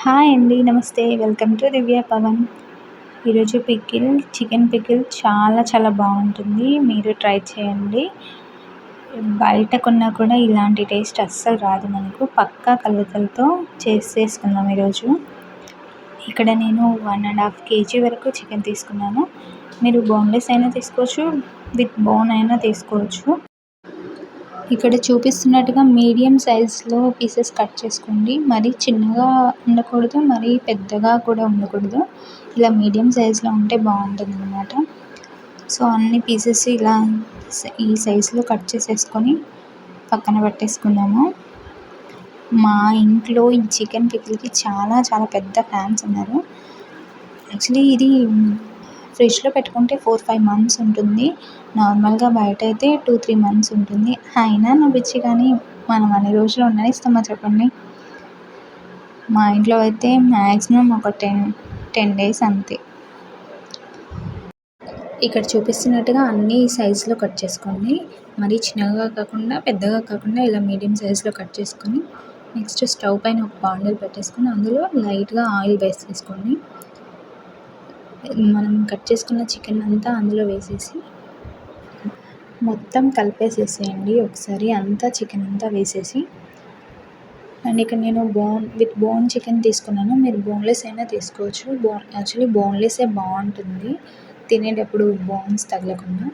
Hi అండి నమస్తే. Welcome to Divya Pavan. ఈరోజు పికిల్ చికెన్ పికిల్ చాలా చాలా బాగుంటుంది. మీరు ట్రై చేయండి. బయట కొన్నా కూడా ఇలాంటి టేస్ట్ అస్సలు రాదు మనకు. పక్కా కలతలతో చేసేసుకుందాం ఈరోజు. ఇక్కడ నేను వన్ అండ్ హాఫ్ కేజీ వరకు చికెన్ తీసుకున్నాను. మీరు బోన్లెస్ అయినా తీసుకోవచ్చు విత్ బోన్ అయినా తీసుకోవచ్చు. ఇక్కడ చూపిస్తున్నట్టుగా మీడియం సైజులో పీసెస్ కట్ చేసుకోండి. మరీ చిన్నగా ఉండకూడదు మరీ పెద్దగా కూడా ఉండకూడదు. ఇలా మీడియం సైజులో ఉంటే బాగుంటుంది అనమాట సో అన్ని పీసెస్ ఇలా ఈ సైజులో కట్ చేసేసుకొని పక్కన పెట్టేసుకుందాము. మా ఇంట్లో ఈ చికెన్ పికిల్కి చాలా చాలా పెద్ద ఫ్యాన్స్ ఉన్నారు. యాక్చువల్లీ ఇది ఫ్రిడ్జ్లో పెట్టుకుంటే ఫోర్ ఫైవ్ మంత్స్ ఉంటుంది. నార్మల్గా బయట అయితే టూ త్రీ మంత్స్ ఉంటుంది. అయినా నవ్వించి కానీ మనం అన్ని రోజులు ఉండనిస్తామా చెప్పండి. మా ఇంట్లో అయితే మ్యాక్సిమం ఒక టెన్ టెన్ డేస్ అంతే. ఇక్కడ చూపిస్తున్నట్టుగా అన్ని సైజులో కట్ చేసుకోండి మరీ చిన్నగా కాకుండా పెద్దగా కాకుండా ఇలా మీడియం సైజులో కట్ చేసుకొని నెక్స్ట్ స్టవ్ పైన ఒక బాండిల్ పెట్టేసుకొని అందులో లైట్గా ఆయిల్ వేసేసుకోండి మనం కట్ చేసుకున్న చికెన్ అంతా అందులో వేసేసి మొత్తం కలిపేసేసేయండి. ఒకసారి అంతా చికెన్ అంతా వేసేసి అండ్ ఇక్కడ నేను బోన్ విత్ బోన్ చికెన్ తీసుకున్నాను. మీరు బోన్లెస్ అయినా తీసుకోవచ్చు. బోన్ యాక్చువల్లీ బోన్లెస్సే బాగుంటుంది. తినేటప్పుడు బోన్స్ తగలకుండా.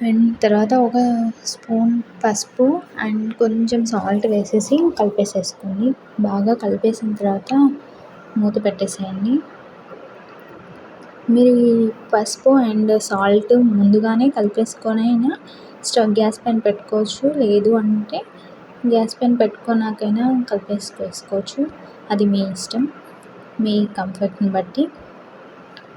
అండ్ తర్వాత ఒక స్పూన్ పసుపు అండ్ కొంచెం సాల్ట్ వేసేసి కలిపేసేసుకోండి. బాగా కలిపేసిన తర్వాత మూత పెట్టేసేయండి. మీరు ఈ పసుపు అండ్ సాల్ట్ ముందుగానే కలిపేసుకొని అయినా స్టవ్ గ్యాస్ పైన పెట్టుకోవచ్చు. లేదు అంటే గ్యాస్ పైన పెట్టుకున్నాకైనా కలిపేసుకోవచ్చు. అది మీ ఇష్టం. మీ కంఫర్ట్ని బట్టి.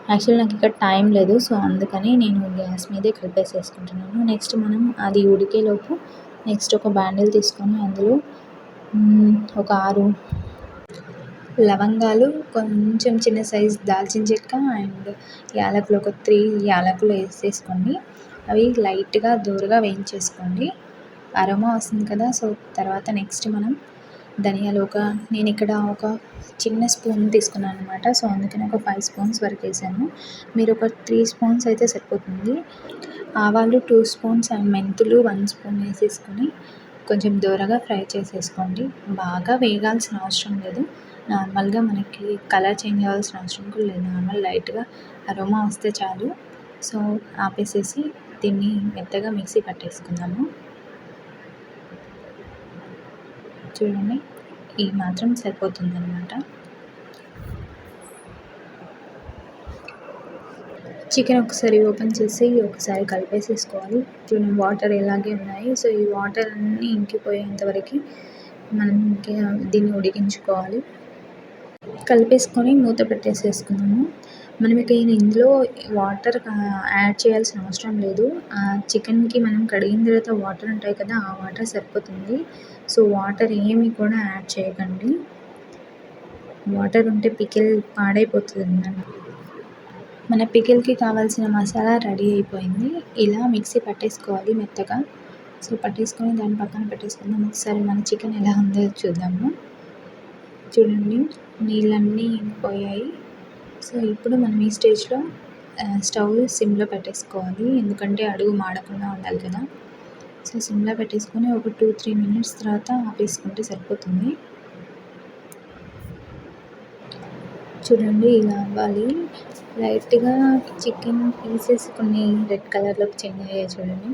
యాక్చువల్ నాకు ఇక్కడ టైం లేదు సో అందుకని నేను గ్యాస్ మీదే కలిపేసేసుకుంటున్నాను. నెక్స్ట్ మనం అది ఉడికేలోపు నెక్స్ట్ ఒక బ్యాండిల్ తీసుకొని అందులో ఒక ఆరు లవంగాలు కొంచెం చిన్న సైజ్ దాల్చిన చెక్క అండ్ యాలకులు ఒక త్రీ యాలకులు వేసేసుకోండి. అవి లైట్గా దూరగా వేయించేసుకోండి. అరోమా వస్తుంది కదా సో తర్వాత నెక్స్ట్ మనం ధనియాలు ఒక నేను ఇక్కడ ఒక చిన్న స్పూన్ తీసుకున్నాను అనమాట సో అందుకని ఒక ఫైవ్ స్పూన్స్ వరకు వేసాను. మీరు ఒక త్రీ స్పూన్స్ అయితే సరిపోతుంది. ఆవాలు టూ స్పూన్స్ అండ్ మెంతులు వన్ స్పూన్ వేసేసుకొని కొంచెం దూరగా ఫ్రై చేసేసుకోండి. బాగా వేగాల్సిన అవసరం లేదు. నార్మల్గా మనకి కలర్ చేంజ్ అవ్వాల్సిన అవసరం కూడా లేదు. నార్మల్ లైట్గా అరోమా వస్తే చాలు. సో ఆపేసేసి దీన్ని మెత్తగా మిక్సీ పట్టేసుకుందాము. చూడండి ఈ మాత్రం సరిపోతుంది అనమాట చికెన్ ఒకసారి ఓపెన్ చేసి ఒకసారి కలిపేసేసుకోవాలి. చూడండి వాటర్ ఇలాగే ఉన్నాయి. సో ఈ వాటర్ అన్నీ ఇంకిపోయేంత వరకు మనం దీన్ని ఉడికించుకోవాలి. కలిపేసుకొని మూత పెట్టేసేసుకున్నాము. మనం ఇక ఇందులో వాటర్ యాడ్ చేయాల్సిన అవసరం లేదు. చికెన్కి మనం కడిగిన తర్వాత వాటర్ ఉంటాయి కదా ఆ వాటర్ సరిపోతుంది. సో వాటర్ ఏమి కూడా యాడ్ చేయకండి. వాటర్ ఉంటే పికిల్ పాడైపోతుంది మన పికిల్కి కావాల్సిన మసాలా రెడీ అయిపోయింది. ఇలా మిక్సీ పట్టేసుకోవాలి మెత్తగా. సో పట్టేసుకొని దాన్ని పక్కన పెట్టేసుకుందాం. ఒకసారి మన చికెన్ ఎలా ఉందో చూద్దాము. చూడండి నీళ్ళన్నీ పోయాయి. సో ఇప్పుడు మనం ఈ స్టేజ్లో స్టవ్ సిమ్లో పెట్టేసుకోవాలి. ఎందుకంటే అడుగు మాడకుండా ఉండాలి కదా. సో సిమ్లో పెట్టేసుకొని ఒక టూ త్రీ మినిట్స్ తర్వాత ఆపేసుకుంటే సరిపోతుంది. చూడండి ఇలా అవ్వాలి. లైట్గా చికెన్ పీసెస్ కొన్ని రెడ్ కలర్లోకి చేంజ్ అయ్యాయి చూడండి.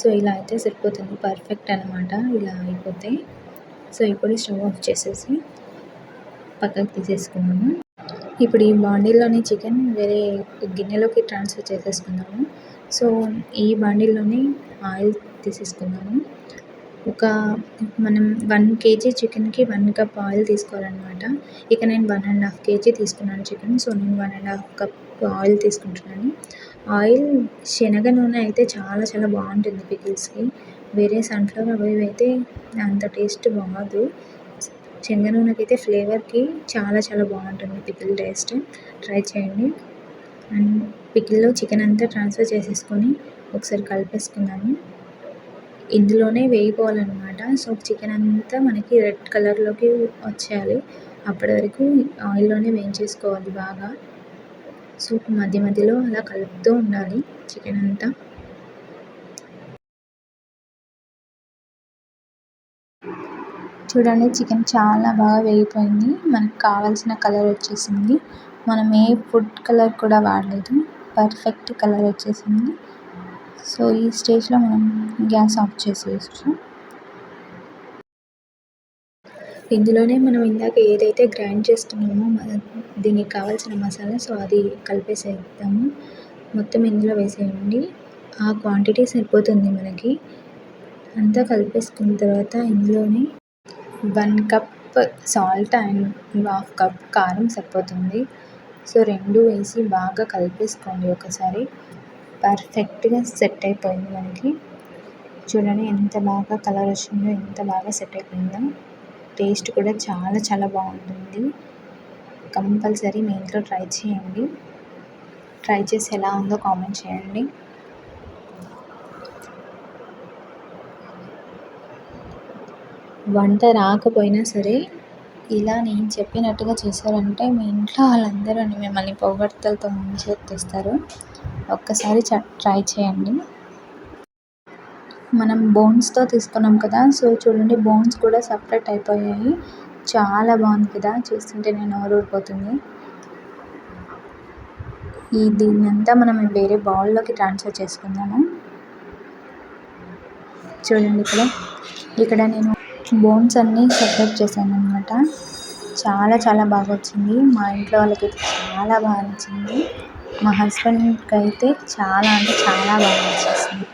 సో ఇలా అయితే సరిపోతుంది. పర్ఫెక్ట్ అనమాట ఇలా అయిపోతే. సో ఇప్పుడు స్టవ్ ఆఫ్ చేసేసి పక్కకు తీసేసుకున్నాము ఇప్పుడు ఈ బాండీలోని చికెన్ వేరే గిన్నెలోకి ట్రాన్స్ఫర్ చేసేసుకున్నాము సో ఈ బాండీలోని ఆయిల్ తీసేసుకున్నాము ఒక మనం వన్ కేజీ చికెన్కి వన్ కప్ ఆయిల్ తీసుకోవాలన్నమాట. ఇక నేను వన్ అండ్ హాఫ్ కేజీ తీసుకున్నాను చికెన్ సో నేను one and half cup oil తీసుకుంటున్నాను. ఆయిల్ శనగ నూనె అయితే చాలా చాలా బాగుంటుంది పికిల్స్కి వేరే సన్ఫ్లవర్ అవి అయితే అంత టేస్ట్ బాగోదు. శనగ నూనెకైతే ఫ్లేవర్కి చాలా చాలా బాగుంటుంది పికిల్ టేస్ట్. ట్రై చేయండి. అండ్ పికిల్లో చికెన్ అంతా ట్రాన్స్ఫర్ చేసేసుకొని ఒకసారి కలిపేసుకుందాము. ఇందులోనే వేయిపోవాలన్నమాట సో చికెన్ అంతా మనకి రెడ్ కలర్లోకి వచ్చేయాలి. అప్పటి వరకు ఆయిల్లోనే వేయించేసుకోవాలి బాగా. సో మధ్య మధ్యలో అలా కలుపుతూ ఉండాలి చికెన్ అంతా. చూడండి చికెన్ చాలా బాగా వేగిపోయింది. మనకు కావాల్సిన కలర్ వచ్చేసింది. మనం ఏ ఫుడ్ కలర్ కూడా వాడలేదు. పర్ఫెక్ట్ కలర్ వచ్చేసింది. సో ఈ స్టేజ్లో మనం గ్యాస్ ఆఫ్ చేసేయచ్చు. ఇందులోనే మనం ఇందాక ఏదైతే గ్రైండ్ చేస్తున్నామో దీనికి కావాల్సిన మసాలా సో అది కలిపేసేద్దాము. మొత్తం ఇందులో వేసేయండి. ఆ క్వాంటిటీ సరిపోతుంది మనకి. అంతా కలిపేసుకున్న తర్వాత ఇందులోనే one cup salt and half cup కారం సరిపోతుంది. సో రెండు వేసి బాగా కలిపేసుకోండి ఒకసారి. పర్ఫెక్ట్గా సెట్ అయిపోయింది మనకి. చూడండి ఎంత బాగా కలర్ వచ్చిందో ఎంత బాగా సెట్ అయిపోయిందో. టేస్ట్ కూడా చాలా చాలా బాగుంటుంది. కంపల్సరీ మీ ఇంట్లో ట్రై చేయండి. ట్రై చేసి ఎలా ఉందో కామెంట్ చేయండి. వంట రాకపోయినా సరే ఇలా నేను చెప్పినట్టుగా చేశారంటే మీ ఇంట్లో వాళ్ళందరూ మిమ్మల్ని పొగడ్తలతో ముంచెత్తిస్తారు. ఒక్కసారి ట్రై చేయండి. మనం బోన్స్తో తీసుకున్నాం కదా సో చూడండి బోన్స్ కూడా సపరేట్ అయిపోయాయి. చాలా బాగుంది కదా చూస్తుంటే నేను ఊరూరిపోతుంది ఈ దీన్నంతా మనం వేరే బౌల్లోకి ట్రాన్స్ఫర్ చేసుకుందాము. చూడండి ఇక్కడ. ఇక్కడ నేను బోన్స్ అన్నీ సెపరేట్ చేశాను అనమాట చాలా చాలా బాగా వచ్చింది మా ఇంట్లో వాళ్ళకి చాలా బాగా నచ్చింది మా హస్బెండ్కి అయితే చాలా అంటే చాలా బాగా నచ్చేసింది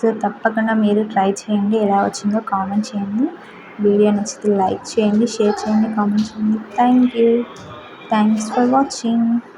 సో తప్పకుండా మీరు ట్రై చేయండి. ఎలా వచ్చిందో కామెంట్ చేయండి. వీడియో నచ్చితే లైక్ చేయండి షేర్ చేయండి కామెంట్ చేయండి. Thank you. Thanks for watching.